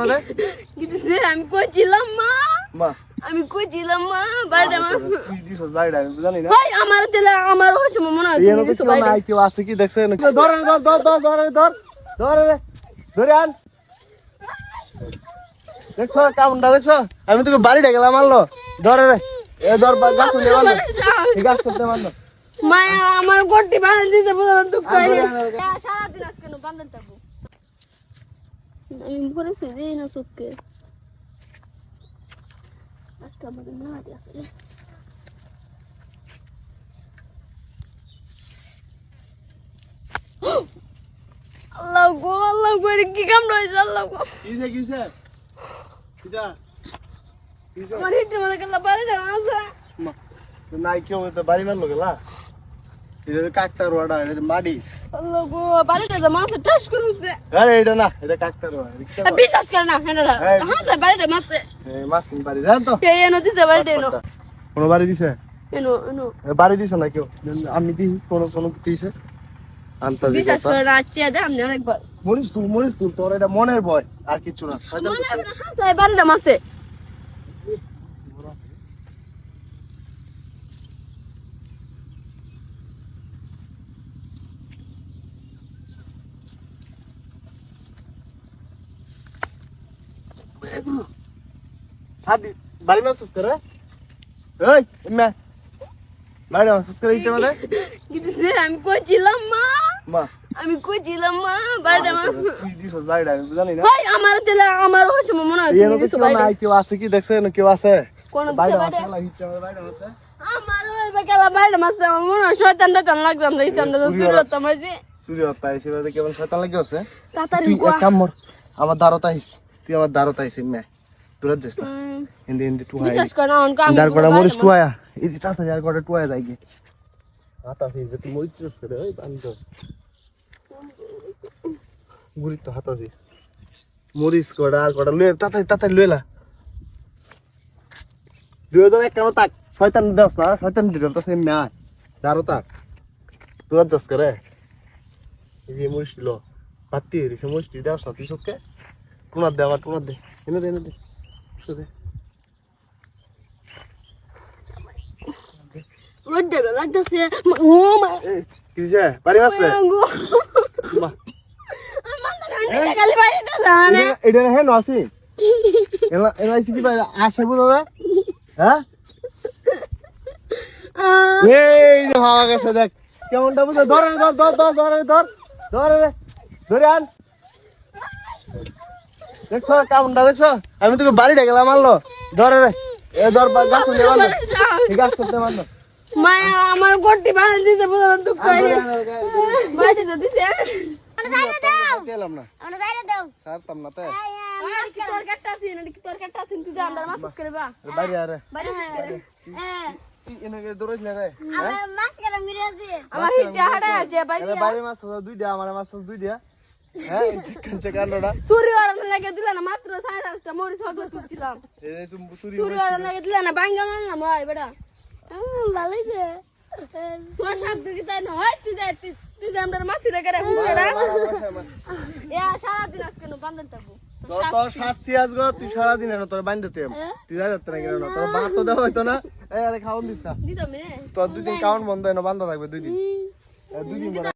মানে গিতেছে আমি কইছিলাম মা মা আমি কইছিলাম মা বাইরে মা তুই বাইরে আমি জানি না ভাই আমার দিলে আমার ওই মনে হয় তুমি দিছো বাইরে কেউ আছে কি দেখছেন ধরে ধর ধর ধর ধর ধর ধর রে ধরে আন দেখছ কামটা দেখছ আমি তোকে বাড়িটা গেলাম মারলো ধরে রে এ ধর গাছ গাছ মায়া আমার গটি বাঁধা দিতে বলে দুঃখ ধরে। সারাদিন আজকে বাঁধন থাকব। আমি ভরেছি যে না চোখকে আজকে আমাদের না আছে আল্লাহ গো আল্লাহ গো কি কাম রয়েছে আল্লাহ গো। কিসে কিসে কিটা কিসে আমার হিটের মধ্যে গেল বাড়ি না আছে নাই কেউ তো বাড়ি মারলো গেলা? এটা কাকতার ওয়াটা এটা মাডিস। আল্লাহ বাড়িতে যে মাছ টাস করছে। আরে এটা না এটা কাকতার ওয়া বিশ্বাস করে না হ্যাঁ এই। হ্যাঁ স্যার বাড়িতে মাছে এই মাসিং বাড়ি জান তো? এই এনো দিছে বাড়িতে এনো। কোনো বাড়ি দিছে? এনো এনো। বাড়ি দিছে না কেউ? আমি দিই কোনো কোনো দিছে? আন্তাজি বিশ্বাস করে না আচ্ছা দে আমি অনেকবার মরিস তুল মরিস তুল তোর এটা মনের ভয় আর কিচ্ছু না। মনে করতে- হ্যাঁ স্যার বাড়িতে মাছে সাদি বাড়ি মাসুস করে এই ইম্মা বাড়ি মাসুস করে ইটে মানে গিতেছে আমি কইছিলাম মা। মা। আমি কইছিলাম মা বাড়িতে মা তুই দিছস বাড়িটা আমি জানি না। ভাই আমার দিলে আমার ওই মনে হয় তুমি এনে তো দিছো কেউ বাড়িতে নাই কেউ আছে কি দেখছেন কেউ আছে? কোন বাইরে আছে বাড়িতে না হিটে বাইরে আছে। আমার ওই বেকালা বাড়িতে মাছে আমার মনে হয় শয়তান টাতান লাগতাম রে ইসলাম দাদা তুই রতাম যে। সূর্য তাই সেভাবে কেমন শয়তান লাগে আছে। তাড়াতাড়ি এক কাম আমার দারত আইস তুই আমার দারত আইস ইম্মা দূরে যাস না। হিন্দি হিন্দি টু হাই বিশ্বাস করে মরিস মাছ- টুয়ায়া। এই তাতে যার কটা টুয়ায়া যাই গে। হাতা ফিরবে তুই মরিস রে ওই বান্ধ গুরি তো হাতা জি মরিস কটা আর কটা লয়ে তাতে তাতে লয়েলা দুই হাজার এক কেন তাক। শয়তান দেওস না শয়তান দিল তো সেই ম্যা দারো তাক। তোর যাস করে এই মরিস দিল। পাতি রে মরিস দি দেওস না তুই সবকে টুনার দে আমার টুনার দে এনে দে এনে দে শুধু ও মা মাসে মা এটা হ্যাঁ নসি এলা কি বাইরে আসে বুঝো না হ্যাঁ এই যে গেছে দেখ কেমনটা বুঝো ধরে ধর ধর ধর ধরে ধর ধরে আন দেখছ কেমনটা দেখছ? আমি তোকে বাড়িটা গেলাম মারলো ধরে রে। এ ধর গাছ নিয়ে মারলো গাছ করতে মারলো মায়া আমার গটি বাঁধা দিতে বলে দুঃখ। বাড়িতে তো আমরা আমরা মাছ করে বা বাড়ি আরে। বাড়ি করে এনে দৌড়াইছ না রে? আমার হিটা হাড়া আছে। ভাই আরে বাইরে মাছ আছে দুই দিয়া আমার মাছ দুই দিয়া হ্যাঁ না না না তোর তাই তুই তুই তুই নো? শাস্তি। আসগো তুই সারাদিন এনে তোর বাইন্ধতে তুই যা যাচ্ছে না? কেন তোর ভাত তো দেওয়া হইতো না। এই আরে খাওয়ান দিস না। তোর দুদিন কাউন্ট বন্ধ এনে বান্ধা থাকবে দুই দিন। দুই দিন পরে।